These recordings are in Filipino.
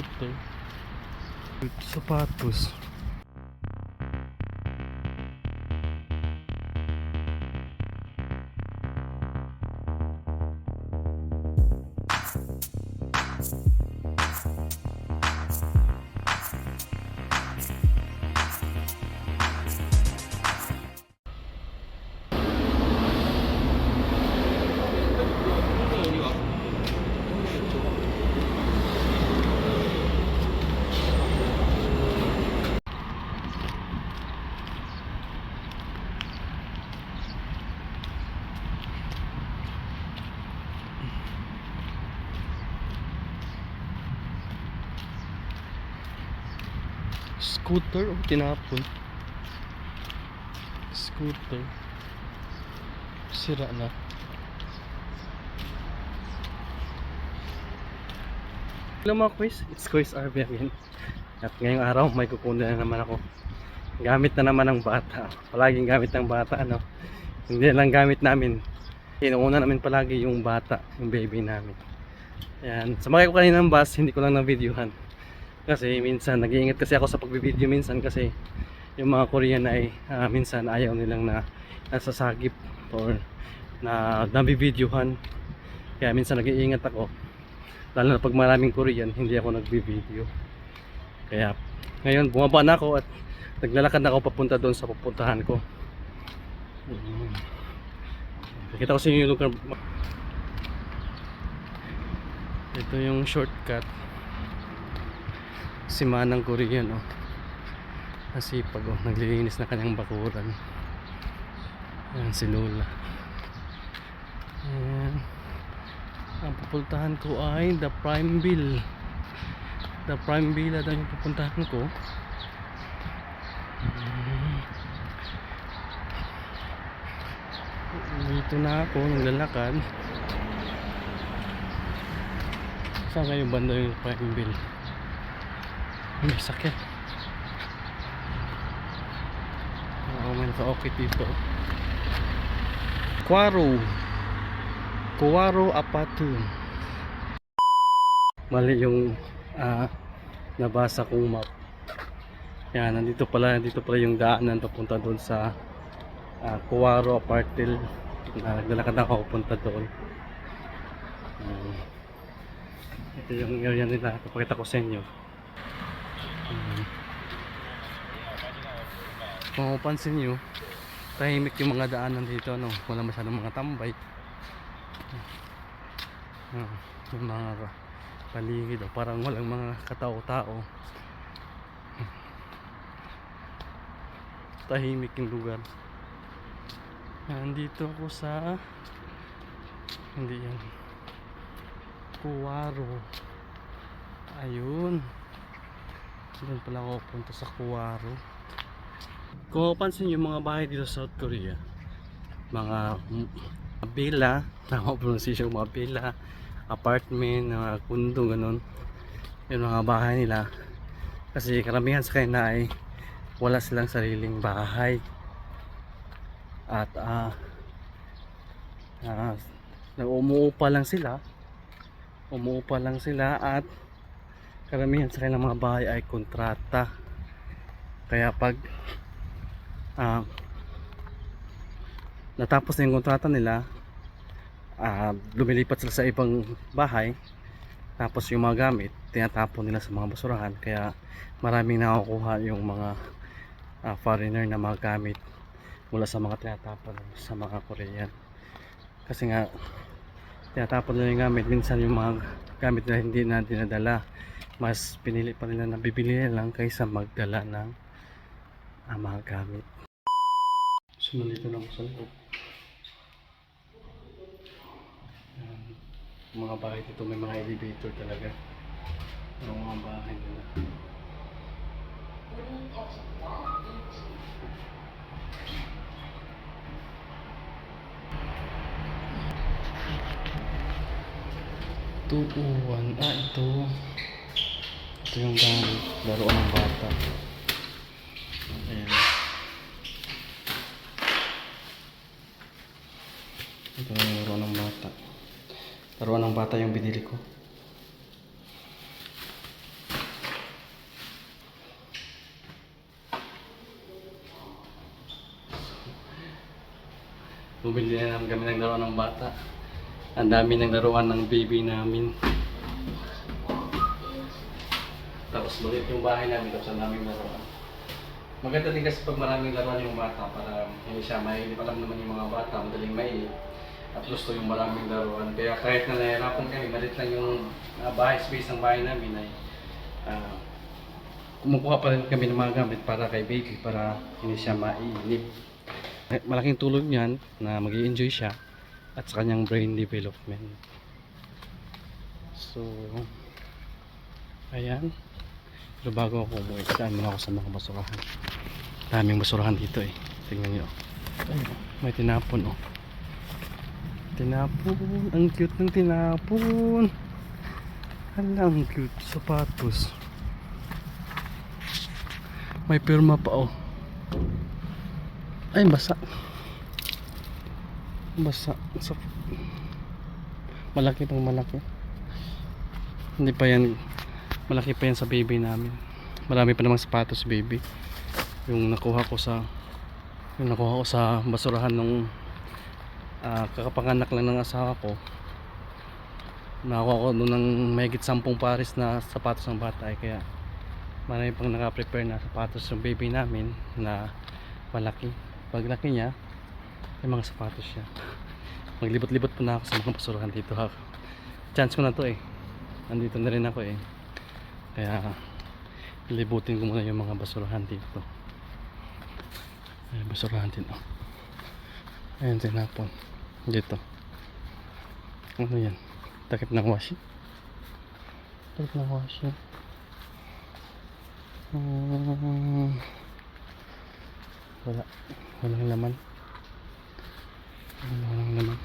scooter. Sapatos. Scooter o tinapon? Scooter. Sira na. Hello mga quiz, it's Quiz RV again. At ngayong araw may kukunin na naman ako. Gamit na naman ng bata. Palaging gamit ng bata ano. Hindi lang gamit namin. Inuuna namin palagi yung bata, yung baby namin. Yan. Sumakay ko kanina ng bus, hindi ko lang na-videohan. Kasi minsan, nag-iingat kasi ako sa pagbibideo minsan kasi yung mga Korean ay ah, minsan ayaw nilang na nasasagip or na nabibidyohan. Kaya minsan nag-iingat ako. Lalo na pag maraming Korean, hindi ako nagbi-video. Kaya ngayon bumaba na ako at naglalakad na ako papunta doon sa pupuntahan ko. Mm. Nakita ko sa inyo yung lugar. Ito yung shortcut. Si Manang Korean oh. Nasipag oh, naglilinis na kanyang bakuran. Ayan si Lola. Ayan. Ang pupuntahan ko ay The Prime Bill. The Prime Bill daw yung pupuntahan ko. Dito na ako, naglalakad. Saan kayo banda yung Prime Bill? May sakit. Oo, may naka-okay dito. Quaro. Quaro Apatu. Mali yung ah, nabasa kong map. Yan, nandito pala, nandito pala yung daanan papunta doon sa uh, Quaro Apartil. Uh, naglalakad ako papunta doon. Um, ito yung area nila. Papakita ko sa inyo. Kung mapansin nyo, tahimik yung mga daanan dito. No? Wala masyadong mga tambay. Ah, yung mga paligid. Oh, parang walang mga katao-tao. Tahimik yung lugar. Nandito ako sa hindi yan Kuwaro ayun doon pala ako punta sa Kuwaro. Kung mapansin yung mga bahay dito sa South Korea mga villa tama pronunciation mga villa apartment mga kundo ganun. Yung mga bahay nila. Kasi karamihan sa kanila ay wala silang sariling bahay. At ah uh, umuupa lang sila. Umuupa lang sila at karamihan sa kanilang mga bahay ay kontrata. Kaya pag ah natapos na yung kontrata nila ah lumilipat sila sa ibang bahay tapos yung mga gamit tinatapon nila sa mga basurahan. Kaya maraming nakukuha yung mga ah, foreigner na mga gamit mula sa mga tinatapon sa mga Korean. Kasi nga tinatapon nila yung gamit minsan yung mga gamit na hindi na dinadala. Mas pinili pa nila na bibili lang kaysa magdala ng ah, mga gamit. So nandito na ako sa loob. Yung mga bahay dito may mga elevator talaga. Yung mga bahay nila 201 ah ito. Ito yung gamit. Laruan ng bata. Ayan. Ito yung laruan ng bata. Laruan ng bata yung binili ko. Bumili na namin kami ng laruan ng bata. Ang dami ng laruan ng baby namin. Tapos maliit yung bahay namin, tapos ang daming laruan. Maganda din kasi pag maraming laruan yung bata para hindi siya mahilig. Alam naman yung mga bata, madaling mahilig. At gusto yung maraming laruan. Kaya kahit na nahirapan kami, malit lang yung ah, bahay space ng bahay namin ay ah, kumukuha pa rin kami ng mga gamit para kay baby para hindi siya maiinip. Eh, Malaking tulong yan na mag enjoy siya at sa kanyang brain development. So, ayan. Pero bago ako umuwi, saan muna ako sa mga basurahan. Daming basurahan dito eh. Tingnan nyo. Ayun, may tinapon oh. Tinapon. Ang cute ng tinapon. Ang cute. Sapatos. May pirma pa oh. Ay, basa. Basa. Sa... Malaki pang malaki. Hindi pa yan. Malaki pa yan sa baby namin. Marami pa namang sapatos baby. Yung nakuha ko sa yung nakuha ko sa basurahan nung ah, kakapanganak lang ng asawa ko. Nakakuha ko doon ng mahigit sampung pares na sapatos ng bata eh, kaya marami pang naka-prepare na sapatos yung baby namin na malaki. Pag laki niya, may mga sapatos siya. Maglibot-libot po na ako sa mga basurahan dito ha. Chance ko na to eh. Nandito na rin ako eh. Kaya libutin ko muna yung mga basurahan dito. Ay, basurahan din oh. Ayan tinapon. Dito. Ano yan? Takip ng washing? Takip ng washing. Hmm. Wala. Walang laman. Wala, Walang laman.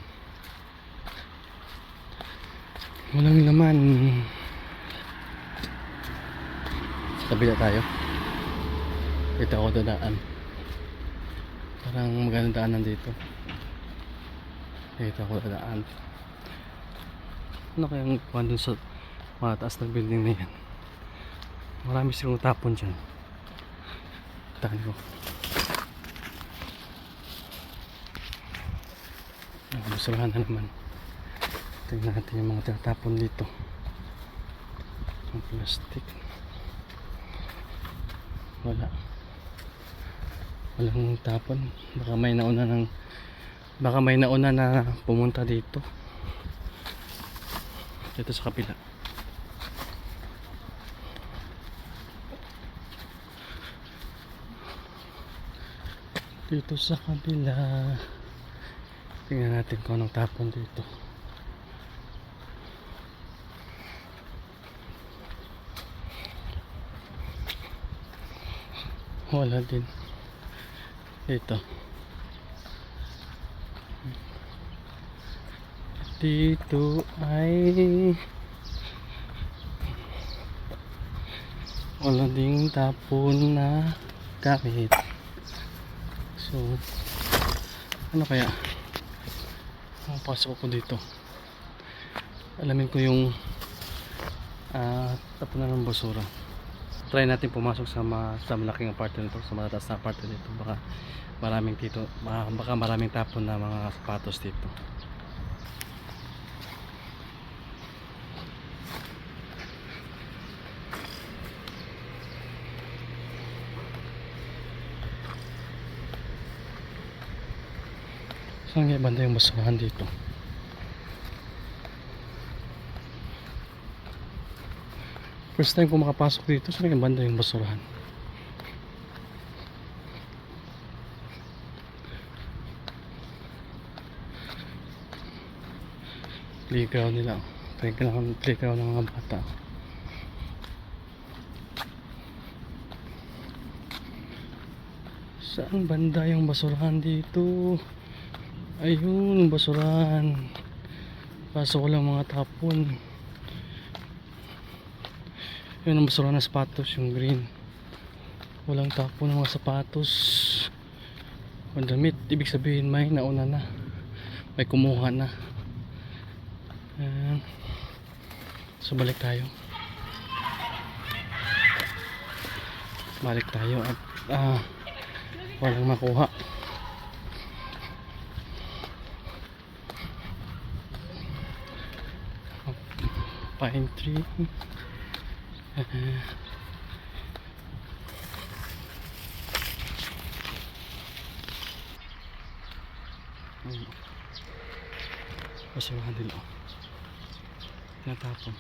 Walang laman. Sa kabila tayo. Dito ako dadaan. Parang magandang daanan dito. Dito ako dadaan. Ano kayang kuhan dun sa mataas ng building na yan? Marami silang tapon dyan. Tahan ko. Basurahan na naman. Tingnan natin yung mga tinatapon dito. Ang plastic. Wala. Walang tapon. Baka may nauna ng baka may nauna na pumunta dito. Dito sa kapila. Dito sa kabila. Tingnan natin kung anong tapon dito. Wala din. Dito. Dito ay wala ding tapon na gamit. So, ano kaya? Mapasok ako dito. Alamin ko yung ah tapunan ng basura. Try natin pumasok sa, ma sa malaking apartment nito, sa matatas na apartment nito. Baka maraming dito, baka, baka maraming tapon na mga sapatos dito. Saan nga banda yung basurahan dito? First time ko makapasok dito, saan nga banda yung basurahan? Playground nila. Playground, playground ng mga bata. Saan banda yung basurahan dito? Ayun, yung basurahan. Pasok ko lang mga tapon. Yun ang basurahan ng sapatos, yung green. Walang tapon ng mga sapatos. Ang damit, ibig sabihin may nauna na. May kumuha na. Ayan. So balik tayo. Balik tayo at ah, walang makuha. Pine tree. Basurahan din oh. Tinatapon.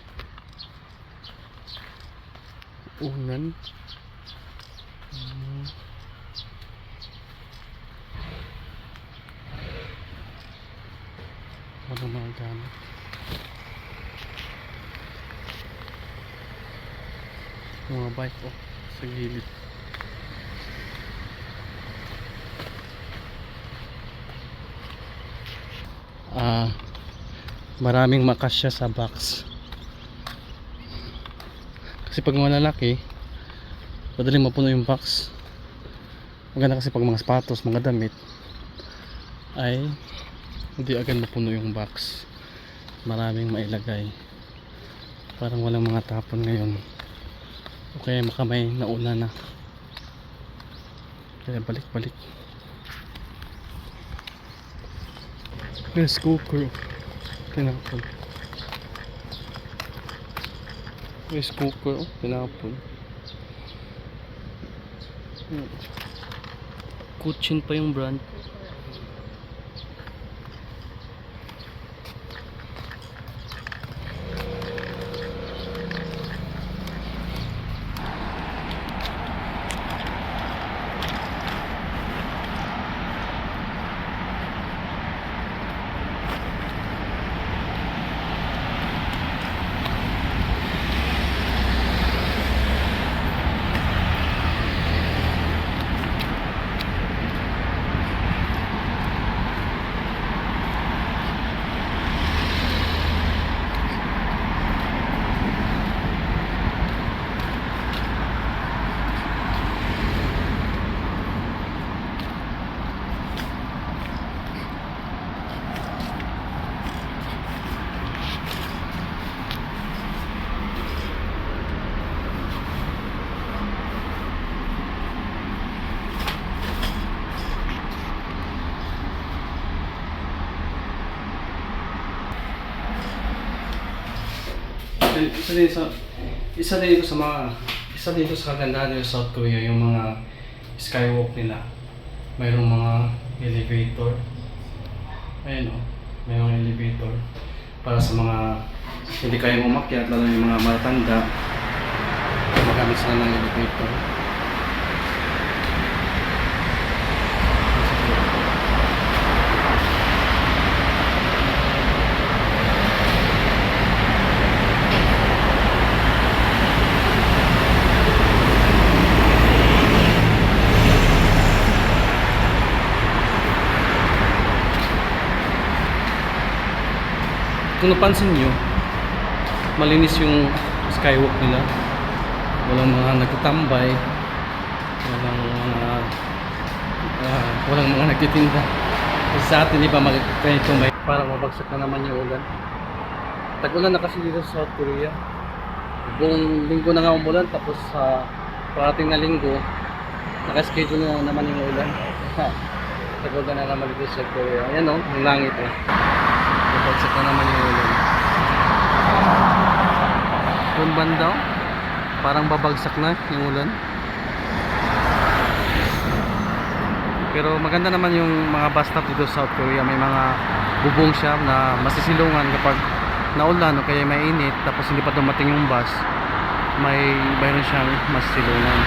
Unan. Hmm. Walang mga gamit. Mga bike oh, sa gilid. Ah, maraming makasya sa box. Kasi pag malalaki, madaling mapuno yung box. Maganda kasi pag mga sapatos, mga damit, ay hindi agad mapuno yung box. Maraming mailagay. Parang walang mga tapon ngayon. O kaya makamay nauna na. Kaya balik-balik. Yes, cooker. Tinapon. Yes, cooker. Oh, tinapon. Hmm. Kuchin pa yung brand. Isa din sa isa din ito sa mga isa din ito sa kagandahan ng South Korea yung mga skywalk nila. Mayroong mga elevator. Ayun o mayroong elevator para sa mga hindi kayang umakyat lalo yung mga matanda. Magamit sila ng elevator kung napansin nyo malinis yung skywalk nila. Walang mga nagtatambay. Walang mga ah, walang mga nagtitinda. Kasi sa atin di ba magkaya may parang mabagsak na naman yung ulan. Tag-ulan na kasi dito sa South Korea. Buong linggo na nga umulan tapos sa parating na linggo nakaschedule na naman yung ulan. Tag-ulan na naman dito sa Korea. Ayan o, yung langit o Babagsak na naman yung ulan. Doon banda, oh. parang babagsak na yung ulan. Pero maganda naman yung mga bus stop dito sa South Korea. May mga bubong siya na masisilungan kapag naulan o kaya may init tapos hindi pa dumating yung bus. May mayroon siyang masisilungan.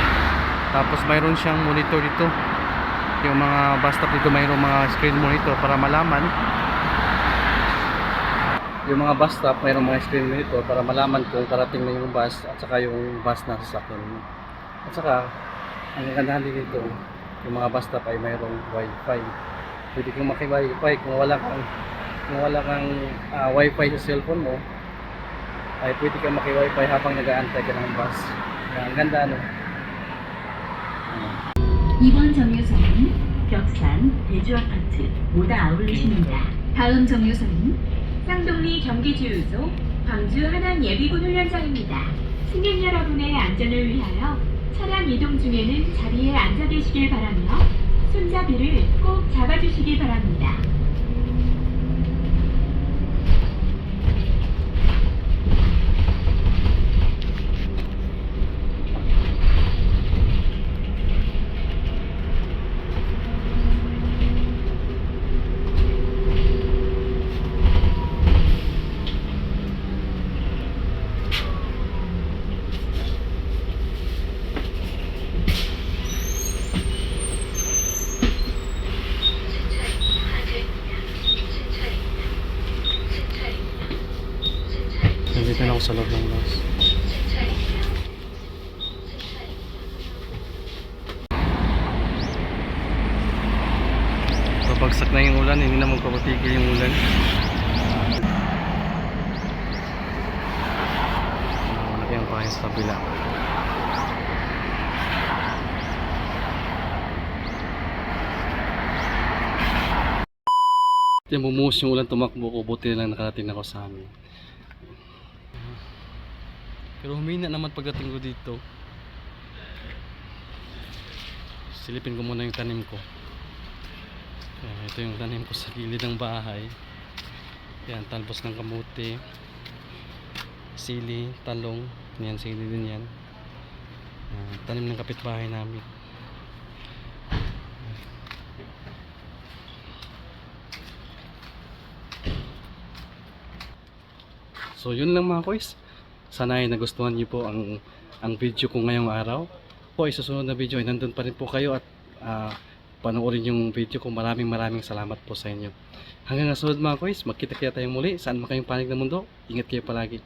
Tapos mayroon siyang monitor dito. Yung mga bus stop dito mayroong mga screen monitor para malaman yung mga bus stop, mayroong mga screen monitor para malaman kung parating na yung bus at saka yung bus na sasakyan mo. At saka, ang kagandahan din dito, yung mga bus stop ay mayroong wifi. Pwede kang maki-wifi kung wala kang kung wala kang ah, wifi sa cellphone mo, ay pwede kang maki-wifi habang nag-aantay ka ng bus. Kaya ang ganda no. 이번 정류소는 벽산 대주아파트 모다 아울렛입니다. 다음 정류소는 쌍동리 경기주유소 광주 하남 예비군 훈련장입니다. 승객 여러분의 안전을 위하여 차량 이동 중에는 자리에 앉아 계시길 바라며 손잡이를 꼭 잡아주시기 바랍니다. Sa loob ng bus. Babagsak na yung ulan, hindi na magpapatigil yung ulan. Malaki ang bahay sa kabila. Yan, bumuhos yung ulan, tumakbo ko. Buti lang nakarating ako sa amin. Pero humina naman pagdating ko dito. Silipin ko muna yung tanim ko. Ayan, ito yung tanim ko sa gilid ng bahay. Yan, talbos ng kamuti. Sili, talong. Yan, sili din yan. Ayan, tanim ng kapitbahay namin. So yun lang mga kois. Sana ay nagustuhan niyo po ang ang video ko ngayong araw. Po ay susunod na video ay nandun pa rin po kayo at ah, panoorin yung video ko. Maraming maraming salamat po sa inyo. Hanggang sa sunod mga kois, magkita kaya tayo muli. Saan makayong panig ng mundo. Ingat kayo palagi.